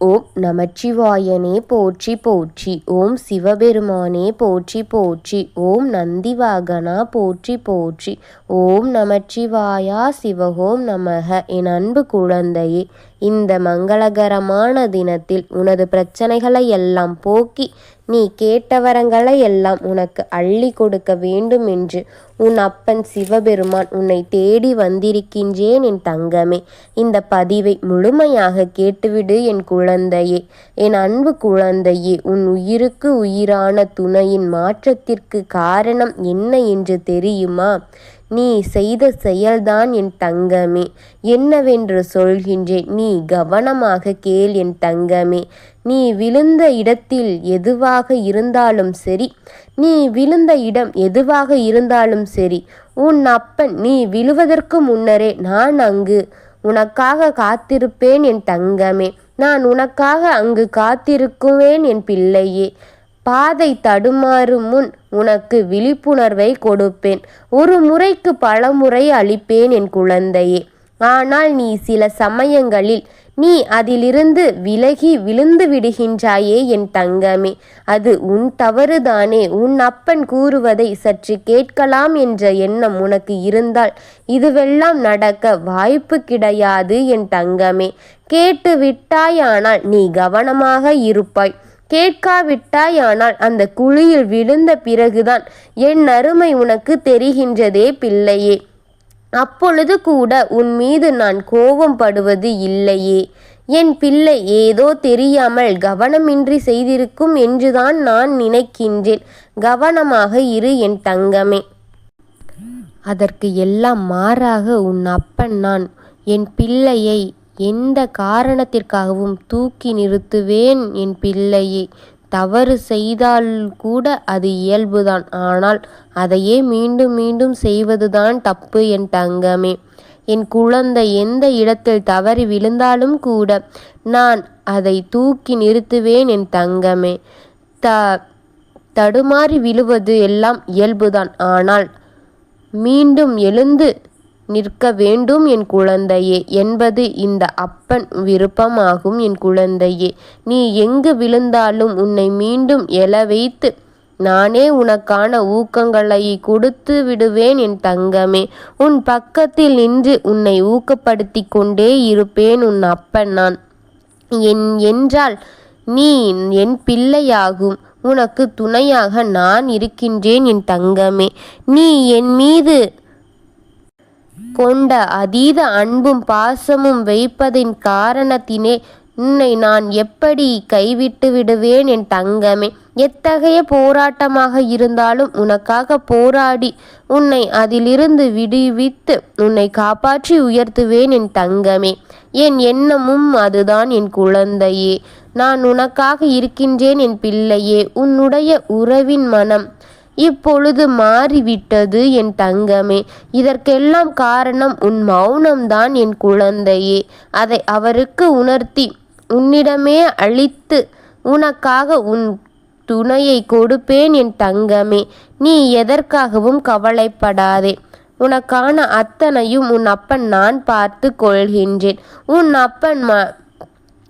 ஓம் நமச்சிவாயனே போற்றி போற்றி ஓம் சிவபெருமானே போற்றி போற்றி ஓம் நந்திவாகனா போற்றி போற்றி ஓம் நமச்சிவாயா சிவகோம் நமக என் அன்பு குழந்தையே. இந்த மங்களகரமான தினத்தில் உனது பிரச்சனைகளை எல்லாம் போக்கி நீ கேட்ட வரங்களை எல்லாம் உனக்கு அள்ளி கொடுக்க வேண்டும் என்று உன் அப்பன் சிவபெருமான் உன்னை தேடி வந்திருக்கின்றேன் என் தங்கமே. இந்த பதிவை முழுமையாக கேட்டுவிடு என் குழந்தையே. என் அன்பு குழந்தையே உன் உயிருக்கு உயிரான துணையின் மாற்றத்திற்கு காரணம் என்ன என்று தெரியுமா? நீ செய்த செயல்தான் என் தங்கமே. என்னவென்று சொல்கின்றேன் நீ கவனமாக கேள் என் தங்கமே. நீ விழுந்த இடத்தில் எதுவாக இருந்தாலும் சரி. நீ விழுந்த இடம் எதுவாக இருந்தாலும் சரி. உன் அப்பன் நீ விழுவதற்கு முன்னரே நான் அங்கு உனக்காக காத்திருப்பேன் என் தங்கமே. நான் உனக்காக அங்கு காத்திருக்குவேன் என் பிள்ளையே. பாதை தடுமாறும் முன் உனக்கு விழிப்புணர்வை கொடுப்பேன். ஒரு முறைக்கு பல முறை அளிப்பேன் என் குழந்தையே. ஆனால் நீ சில சமயங்களில் நீ அதிலிருந்து விலகி விழுந்து விடுகின்றாயே என் தங்கமே. அது உன் தவறுதானே. உன் அப்பன் கூறுவதை சற்று கேட்கலாம் என்ற எண்ணம் உனக்கு இருந்தால் இதுவெல்லாம் நடக்க வாய்ப்பு கிடையாது என் தங்கமே. கேட்டு விட்டாயானால் நீ கவனமாக இருப்பாய். கேட்காவிட்டாயானால் அந்த குழியில் விழுந்த பிறகுதான் என் அருமை உனக்கு தெரிகின்றதே பிள்ளையே அப்பொழுது கூட உன் மீது நான் கோபம் படுவது இல்லையே. என் பிள்ளை ஏதோ தெரியாமல் கவனமின்றி செய்திருக்கும் என்றுதான் நான் நினைக்கின்றேன். கவனமாக இரு என் தங்கமே. அதற்கு எல்லாம் மாறாக உன் அப்பன் நான் என் பிள்ளையை எந்த காரணத்திற்காகவும் தூக்கி நிறுத்துவேன் என் பிள்ளையை. தவறு செய்தால் கூட அது இயல்புதான். ஆனால் அதையே மீண்டும் மீண்டும் செய்வதுதான் தப்பு என் தங்கமே. என் குழந்தை எந்த இடத்தில் தவறி விழுந்தாலும் கூட நான் அதை தூக்கி நிறுத்துவேன் என் தங்கமே. த தடுமாறி விழுவது எல்லாம் இயல்புதான். ஆனால் மீண்டும் எழுந்து நிற்க வேண்டும் என் குழந்தையே என்பது இந்த அப்பன் விருப்பமாகும் என் குழந்தையே. நீ எங்கு விழுந்தாலும் உன்னை மீண்டும் எழ வைத்து நானே உனக்கான ஊக்கங்களை கொடுத்து விடுவேன் என் தங்கமே. உன் பக்கத்தில் நின்று உன்னை ஊக்கப்படுத்தி கொண்டே இருப்பேன் உன் அப்பன் நான். என் என்றால் நீ என் பிள்ளையாகும். உனக்கு துணையாக நான் இருக்கின்றேன் என் தங்கமே. நீ என் மீது கொண்ட அதீத அன்பும் பாசமும் வைப்பதின் காரணத்தினே உன்னை நான் எப்படி கைவிட்டு விடுவேன் என் தங்கமே? எத்தகைய போராட்டமாக இருந்தாலும் உனக்காக போராடி உன்னை அதிலிருந்து விடுவித்து உன்னை காப்பாற்றி உயர்த்துவேன் என் தங்கமே. என் எண்ணமும் அதுதான் என் குழந்தையே. நான் உனக்காக இருக்கின்றேன் என் பிள்ளையே. உன்னுடைய உறவின் மனம் இப்பொழுது மாறிவிட்டது என் தங்கமே. இதற்கெல்லாம் காரணம் உன் மௌனம்தான் என் குழந்தையே. அதை அவருக்கு உணர்த்தி உன்னிடமே அழித்து உனக்காக உன் துணையை கொடுப்பேன் என் தங்கமே. நீ எதற்காகவும் கவலைப்படாதே. உனக்கான அத்தனையும் உன் அப்பன் நான் பார்த்து கொள்கின்றேன். உன் அப்பன் ம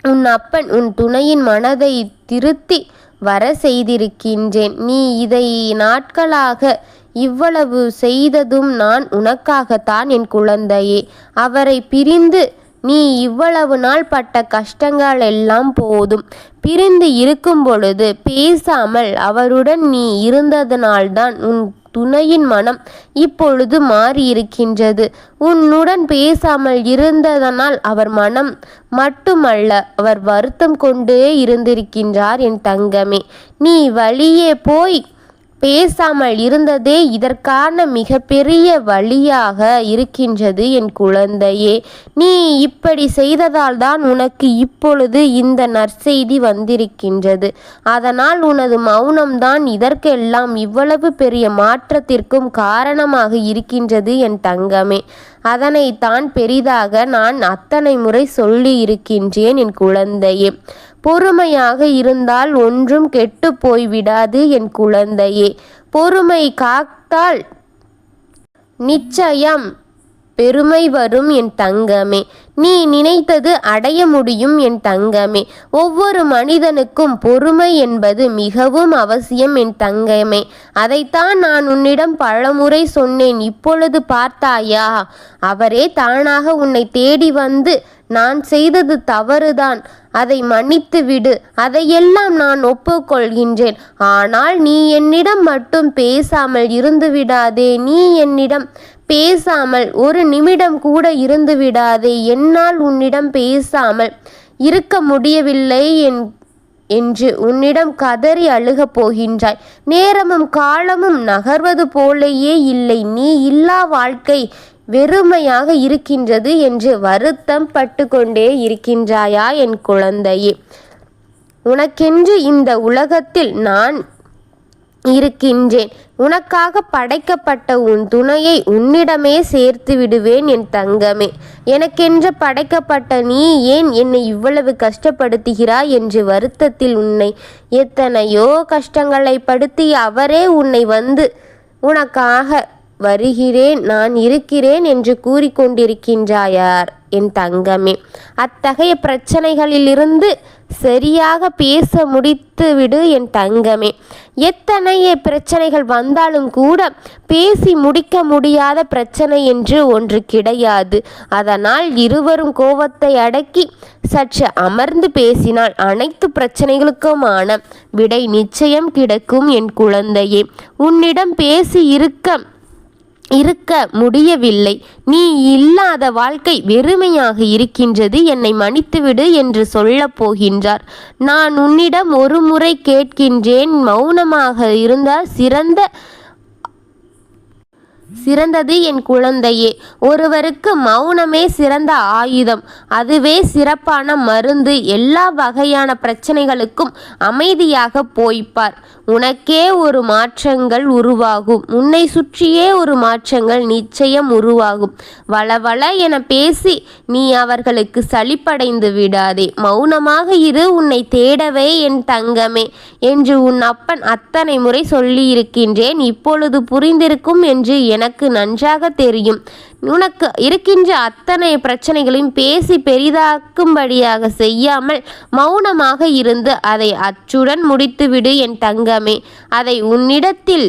உன் அப்பன் உன் துணையின் மனதை திருத்தி வர செய்திருக்கின்றேன். நீ இதை நாட்களாக இவ்வளவு செய்ததும் நான் உனக்காகத்தான் என் குழந்தையே. அவரை பிரிந்து நீ இவ்வளவு நாள் பட்ட கஷ்டங்கள் எல்லாம் போதும். பிரிந்து இருக்கும் பொழுது பேசாமல் அவருடன் நீ இருந்ததனால்தான் உன் துணையின் மனம் இப்பொழுது மாறியிருக்கின்றது. உன்னுடன் பேசாமல் இருந்ததனால் அவர் மனம் மட்டுமல்ல அவர் வருத்தம் கொண்டே இருந்திருக்கின்றார் என் தங்கமே. நீ வழியே போய் பேசாமல் இருந்ததே இதற்கான மிகப்பெரிய வழியாக இருக்கின்றது என் குழந்தையே. நீ இப்படி செய்ததால் தான் உனக்கு இப்பொழுது இந்த நற்செய்தி வந்திருக்கின்றது. அதனால் உனது மௌனம்தான் இதற்கெல்லாம் இவ்வளவு பெரிய மாற்றத்திற்கும் காரணமாக இருக்கின்றது என் தங்கமே. அதனைத்தான் பெரிதாக நான் அத்தனை முறை சொல்லி இருக்கின்றேன் என் குழந்தையே. பொறுமையாக இருந்தால் ஒன்றும் கெட்டு போய்விடாது என் குழந்தையே. பொறுமை காத்தால் நிச்சயம் பெருமை வரும் என் தங்கமே. நீ நினைத்தது அடைய முடியும் என் தங்கமே. ஒவ்வொரு மனிதனுக்கும் பொறுமை என்பது மிகவும் அவசியம் என் தங்கமே. அதைத்தான் நான் உன்னிடம் பலமுறை சொன்னேன். இப்பொழுது பார்த்தாயா? அவரே தானாக உன்னை தேடி வந்து நான் செய்தது தவறுதான். அதை மன்னித்து விடு. அதையெல்லாம் நான் ஒப்புக்கொள்கின்றேன். ஆனால் நீ என்னிடம் மட்டும் பேசாமல் இருந்து விடாதே. நீ என்னிடம் பேசாமல் ஒரு நிமிடம் கூட இருந்து விடாதே. என்னால் உன்னிடம் பேசாமல் இருக்க முடியவில்லை என் என்று உன்னிடம் கதறி அழுகப் போகின்றாய். நேரமும் காலமும் நகர்வது போலேயே இல்லை. நீ இல்லா வாழ்க்கை வெறுமையாக இருக்கின்றது என்று வருத்தம் பட்டு கொண்டே இருக்கின்றாயா என் குழந்தையே? உனக்கென்று இந்த உலகத்தில் நான் இருக்கின்றேன். உனக்காக படைக்கப்பட்ட உன் துணையை உன்னிடமே சேர்த்து விடுவேன் என் தங்கமே. எனக்கென்று படைக்கப்பட்ட நீ ஏன் என்னை இவ்வளவு கஷ்டப்படுத்துகிறாய் என்று வருத்தத்தில் உன்னை எத்தனையோ கஷ்டங்களை படுத்தி அவரே உன்னை வந்து உனக்காக வருகிறேன் நான் இருக்கிறேன் என்று கூறிக்கொண்டிருக்கின்றாயார் என் தங்கமே. அத்தகைய பிரச்சனைகளிலிருந்து சரியாக பேச முடித்து விடு என் தங்கமே. எத்தனைய பிரச்சனைகள் வந்தாலும் கூட பேசி முடிக்க முடியாத பிரச்சனை என்று ஒன்று கிடையாது. அதனால் இருவரும் கோபத்தை அடக்கி சற்று அமர்ந்து பேசினால் அனைத்து பிரச்சனைகளுக்குமான விடை நிச்சயம் கிடைக்கும் என் குழந்தையே. உன்னிடம் பேசி இருக்க இருக்க முடியவில்லை. நீ இல்லாத வாழ்க்கை வெறுமையாக இருக்கின்றது என்னை மன்னித்துவிடு என்று சொல்லப் போகின்றார். நான் உன்னிடம் ஒரு முறை கேட்கின்றேன். மௌனமாக இருந்தால் சிறந்த சிறந்தது என் குழந்தையே. ஒருவருக்கு மௌனமே சிறந்த ஆயுதம். அதுவே சிறப்பான மருந்து. எல்லா வகையான பிரச்சனைகளுக்கும் அமைதியாக போய்ப்பார். உனக்கே ஒரு மாற்றங்கள் உருவாகும். உன்னை சுற்றியே ஒரு மாற்றங்கள் நிச்சயம் உருவாகும். வளவள என பேசி நீ அவர்களுக்கு சலிப்படைந்து விடாதே. மௌனமாக இரு. உன்னை தேடவே என் தங்கமே என்று உன் அப்பன் அத்தனை முறை சொல்லியிருக்கின்றேன். இப்பொழுது புரிந்திருக்கும் என்று என எனக்கு நன்றாக தெரியும். உனக்கு இருக்கின்ற அத்தனை பிரச்சனைகளையும் பேசி பெரிதாக்கும்படியாக செய்யாமல் மௌனமாக இருந்து அதை அச்சுடன் முடித்துவிடு என் தங்கமே. அதை உன்னிடத்தில்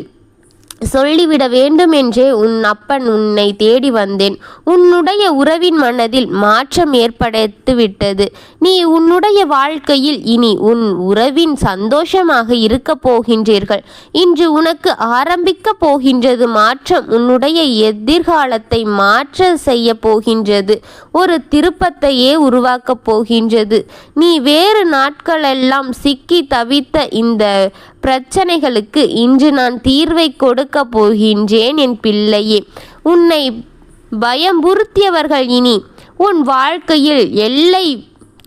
சொல்லிவிட வேண்டும் என்றே உன் அப்பன் உன்னை தேடி வந்தேன். உன்னுடைய உறவின் மனதில் மாற்றம் ஏற்படுத்தி விட்டது நீ உன்னுடைய வாழ்க்கையில் இனி உன் உறவின் சந்தோஷமாக இருக்கப் போகின்றீர்கள். இன்று உனக்கு ஆரம்பிக்க போகின்றது மாற்றம் உன்னுடைய எதிர்காலத்தை மாற்ற செய்ய போகின்றது. ஒரு திருப்பத்தையே உருவாக்கப் போகின்றது. நீ வேறு நாட்களெல்லாம் சிக்கி தவித்த இந்த பிரச்சனைகளுக்கு இன்று நான் தீர்வை கொடுக்க போகின்றேன் என் பிள்ளையே. உன்னை பயம்புறுத்தியவர்கள் இனி உன் வாழ்க்கையில் எல்லை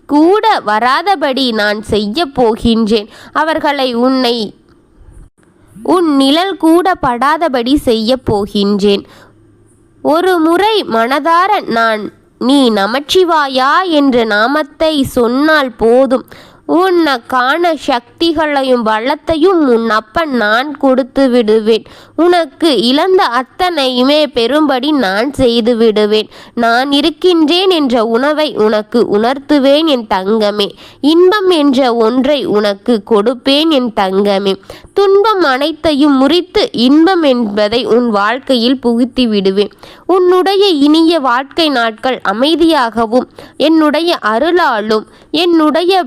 கூட வராதபடி நான் செய்ய போகின்றேன். அவர்களை உன்னை உன் நிழல் கூட படாதபடி செய்ய போகின்றேன். ஒரு முறை மனதார நான் நீ நமச்சிவாயா என்ற நாமத்தை சொன்னால் போதும். உன்னை காண சக்திகளையும் வளத்தையும் உன் அப்பன் நான் கொடுத்து விடுவேன். உனக்கு இழந்த அத்தனையுமே பெரும்படி நான் செய்து விடுவேன். நான் இருக்கின்றேன் என்ற உணவை உனக்கு உணர்த்துவேன் என் தங்கமே. இன்பம் என்ற ஒன்றை உனக்கு கொடுப்பேன் என் தங்கமே. துன்பம் அனைத்தையும் முறித்து இன்பம் என்பதை உன் வாழ்க்கையில் புகுத்தி விடுவேன். உன்னுடைய இனிய வாழ்க்கை நாட்கள் அமைதியாகவும் என்னுடைய அருளாலும் என்னுடைய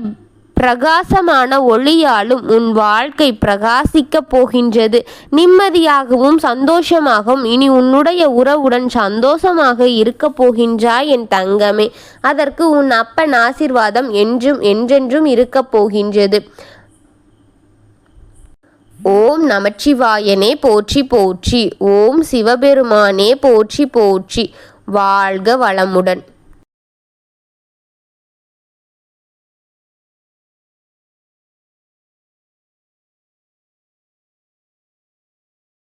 பிரகாசமான ஒளியாலும் உன் வாழ்க்கை பிரகாசிக்கப் போகின்றது. நிம்மதியாகவும் சந்தோஷமாகவும் இனி உன்னுடைய உறவுடன் சந்தோஷமாக இருக்கப் போகின்றாய் என் தங்கமே. அதற்கு உன் அப்பன் ஆசிர்வாதம் என்றும் என்றென்றும் இருக்கப் போகின்றது. ஓம் நமச்சிவாயனே போற்றி போற்றி. ஓம் சிவபெருமானே போற்றி போற்றி. வாழ்க வளமுடன்.